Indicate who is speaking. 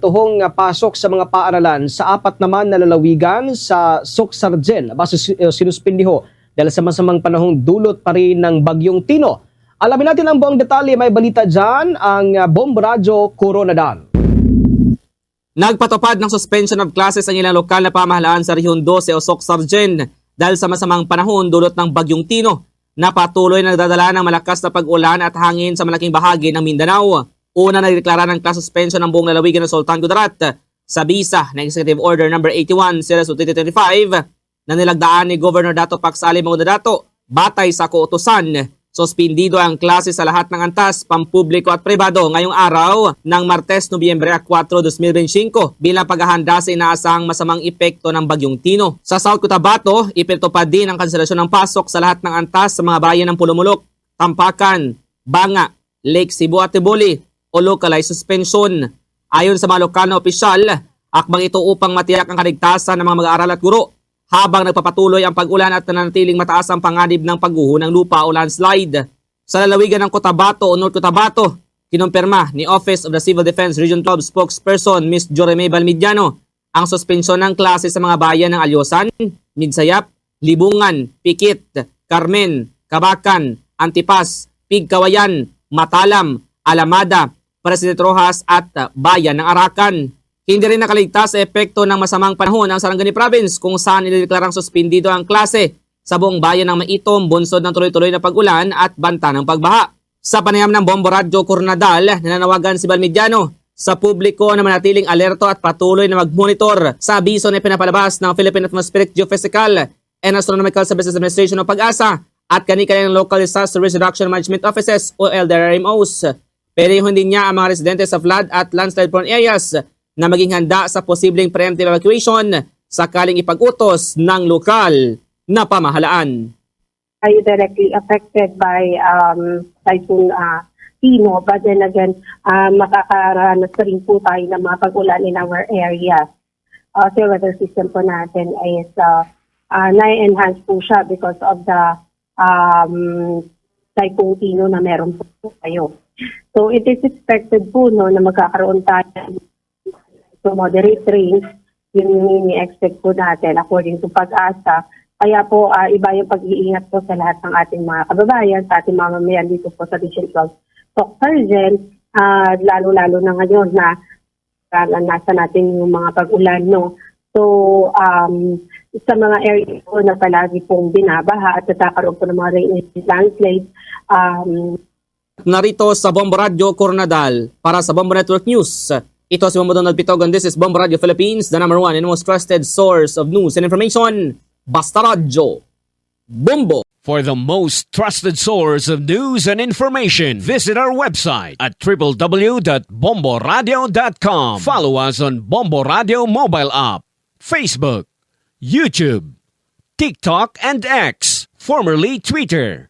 Speaker 1: tuhong ah, pasok sa mga paaralan sa apat naman na lalawigan sa Soksargen. Base uh, sinuspindiho dahil sa masamang panahong dulot pa rin ng Bagyong Tino. Alamin natin ang buong detalye. May balita dyan ang uh, Bombo Radyo Coronadan.
Speaker 2: Nagpatupad ng suspension of classes ang ilang lokal na pamahalaan sa Rehiyon 12 o Soksargen dahil sa masamang panahon dulot ng Bagyong Tino na patuloy na nagdadala ng malakas na pag-ulan at hangin sa malaking bahagi ng Mindanao. Una na deklara ng class suspension ng buong lalawigan ng Sultan Kudarat sa bisa ng Executive Order No. 81 Series of 2025 na nilagdaan ni Governor Dato Paksali Dato batay sa kautusan Suspindido ang klase sa lahat ng antas, pampubliko at pribado ngayong araw ng Martes, Nobyembre 4, 2025 bilang paghahanda sa inaasahang masamang epekto ng Bagyong Tino. Sa South Cotabato, ipinatupad din ang kanselasyon ng pasok sa lahat ng antas sa mga bayan ng Pulumulok, Tampakan, Banga, Lake Cebu at Tibuli o localized suspension. Ayon sa mga lokal na opisyal, akbang ito upang matiyak ang kaligtasan ng mga mag-aaral at guro habang nagpapatuloy ang pag-ulan at nananatiling mataas ang panganib ng pagguho ng lupa o landslide. Sa lalawigan ng Cotabato o North Cotabato, kinumpirma ni Office of the Civil Defense Region 12 spokesperson Ms. Joreme Balmidiano ang suspensyon ng klase sa mga bayan ng Alyosan, Midsayap, Libungan, Pikit, Carmen, Kabakan, Antipas, Pigkawayan, Matalam, Alamada, Presidente Rojas at Bayan ng Arakan. Hindi rin nakaligtas sa epekto ng masamang panahon ang Sarangani Province kung saan nilideklarang suspindido ang klase sa buong bayan ng Maitom, bunsod ng tuloy-tuloy na pag-ulan at banta ng pagbaha. Sa panayam ng Bombo Radyo Coronadal, nananawagan si Balmidiano sa publiko na manatiling alerto at patuloy na mag-monitor sa abiso na pinapalabas ng Philippine Atmospheric Geophysical and Astronomical Services Administration o PAG-ASA at kani-kanilang Local Disaster Risk Reduction Management Offices o LDRMOs. Pero hindi niya ang mga residente sa flood at landslide-prone areas na maging handa sa posibleng preemptive evacuation sakaling ipag-utos ng lokal na pamahalaan.
Speaker 3: are directly affected by um, Typhoon uh, Tino. But then again, uh, makakaranas na rin po tayo ng mga pag-ulan in our areas. Uh, so weather system po natin is uh, uh, na-enhance po siya because of the um, Typhoon Tino na meron po tayo. So it is expected po no, na magkakaroon tayo to moderate rains, yun yung ini-expect po natin according to pag-asa. Kaya po, ah, iba yung pag-iingat po sa lahat ng ating mga kababayan, sa ating mga mamayan dito po sa Region 12. So, Sergeant, ah, lalo-lalo na ngayon na uh, nasa natin yung mga pag-ulan, no? So, um, sa mga area po na palagi pong binabaha at nagkakaroon po ng mga rain and landslide, um,
Speaker 2: Narito sa Bombo Radio Coronadal para sa Bombo Network News. Ito si Bombo Donald Pitogon. This is Bombo Radio Philippines, the number one and most trusted source of news and information. Basta Radio. Bombo!
Speaker 4: For the most trusted source of news and information, visit our website at www.bomboradio.com. Follow us on Bombo Radio mobile app, Facebook, YouTube, TikTok, and X, formerly Twitter.